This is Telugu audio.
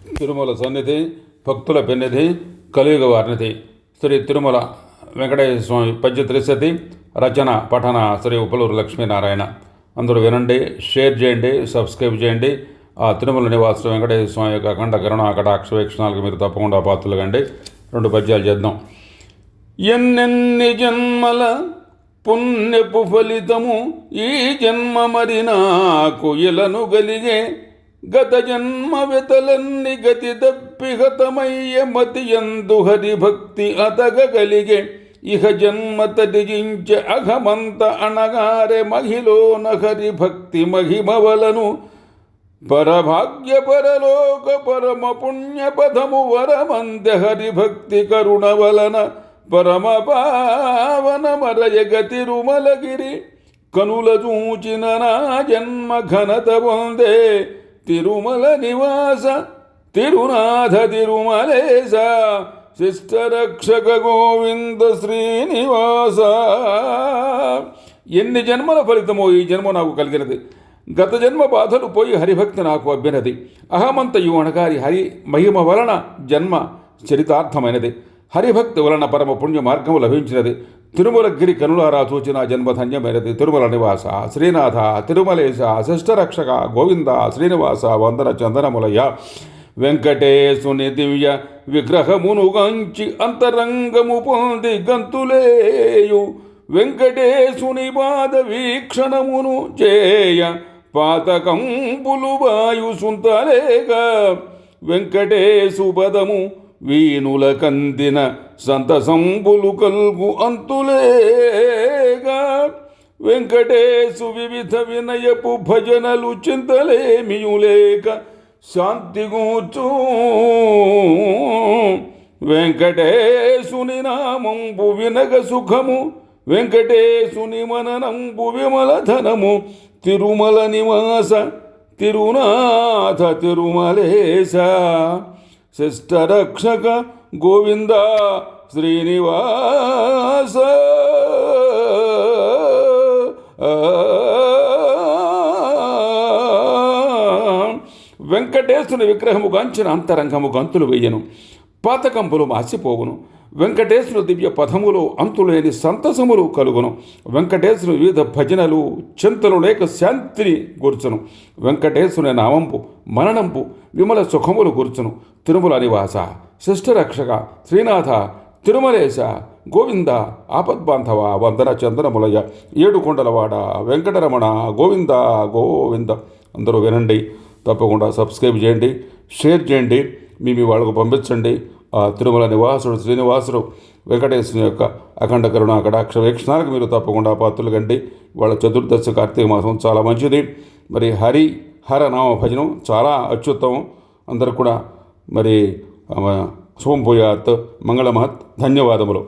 తిరుమల సన్నిధి భక్తుల పెన్నిధి కలియుగ వారినిధి. శ్రీ తిరుమల వెంకటేశ్వర స్వామి పద్య త్రిశతి రచన పఠన శ్రీ ఉపలూరు లక్ష్మీనారాయణ. అందరూ వినండి షేర్ చేయండి సబ్స్క్రైబ్ చేయండి. ఆ తిరుమల నివాసులు వెంకటేశ్వర స్వామి యొక్క అఖండ కరుణ కటాక్ష వీక్షణాలకు మీరు తప్పకుండా పాత్రలు కండి రెండు పద్యాలు చేద్దాం. ఎన్నెన్ని జన్మల పుణ్యపు ఫలితము ఈ జన్మ మరి నాకు ఇలను గలిగే గత జన్మ వెతలన్ని గతి దప్పిహతమయ్య మతి ఎందు హరి భక్తి అతగగలిగే ఇహ జన్మ తదిగించ అఘమంత అణగారె మహిలోన హరి భక్తి మహిమవలను. పరభాగ్య పరలోక పరమ పుణ్య పదము వరమంద హరి భక్తి కరుణ వలన పరమ పావన మరయగ తిరుమలగిరి కనుల చూచిన నా జన్మ ఘనత పొందే. తిరుమల నివాస తిరునాథ తిరుమలేశ శిష్టరక్షక గోవింద శ్రీనివాస. ఎన్ని జన్మల ఫలితమో ఈ జన్మ నాకు కలిగినది. గత జన్మ బాధలు పోయి హరిభక్తి నాకు అభ్యనది అహమంతయు అనగారి హరి మహిమ వలన జన్మ చరితార్థమైనది. హరిభక్తి వలన పరమ పుణ్య మార్గము లభించినది. తిరుమలగిరి కనులారా చూచిన జన్మధన్యమైనది తిరుమల నివాస శ్రీనాథ తిరుమలేశ శిష్టరక్షక గోవింద శ్రీనివాస వందన చందనములయ్య. వెంకటేశుని దివ్య విగ్రహమును గంచి అంతరంగము పొంది గంతులేయు. వెంకటేశుని పాద వీక్షణమును చేయ పాతకంపులు వాయు సుంతలేక వెంకటేశు పదము వీణుల కందిన సంతసంబులు కల్గు అంతులేగా. వెంకటేశు వివిధ వినయపు భజనలు చింతలేమియులేక శాంతి గూర్చు. వెంకటేశుని నామంబు వినగ సుఖము వెంకటేశుని మననంబు విమలధనము తిరుమల నివాస తిరునాథ తిరుమలేశ. శిష్టరక్షక గోవింద శ్రీనివాస. వెంకటేశ్వరుని విగ్రహము గాంచిన అంతరంగము గంతులు వేయను పాతకంపులు మాసిపోవును. వెంకటేశ్వరు దివ్య పదములు అంతులేని సంతసములు కలుగును. వెంకటేశ్వరు వివిధ భజనలు చింతలు లేక శాంతిని గుర్చును. వెంకటేశ్వరుని నామంపు మరణంపు విమల సుఖములు గుర్చును. తిరుమల నివాస శిష్టరక్షక శ్రీనాథ తిరుమలేశ గోవింద ఆపద్బాంధవ వందన చందనములయ్య ఏడుకొండలవాడ వెంకటరమణ గోవింద గోవింద. అందరూ వినండి తప్పకుండా సబ్స్క్రైబ్ చేయండి షేర్ చేయండి. మీ మీ వాళ్ళకు పంపించండి. ఆ తిరుమల నివాసుడు శ్రీనివాసుడు వెంకటేశ్వరుని యొక్క అఖండ కరుణ కటాక్ష వీక్షణాలకు మీరు తప్పకుండా పాత్రలు కండి. వాళ్ళ చతుర్దశి కార్తీక మాసం చాలా మంచిది. మరి హరి హర నామ భజనం చాలా అత్యుత్తమం. అందరు కూడా మరి శుభం పూయాత్ మంగళమహత్ ధన్యవాదములు.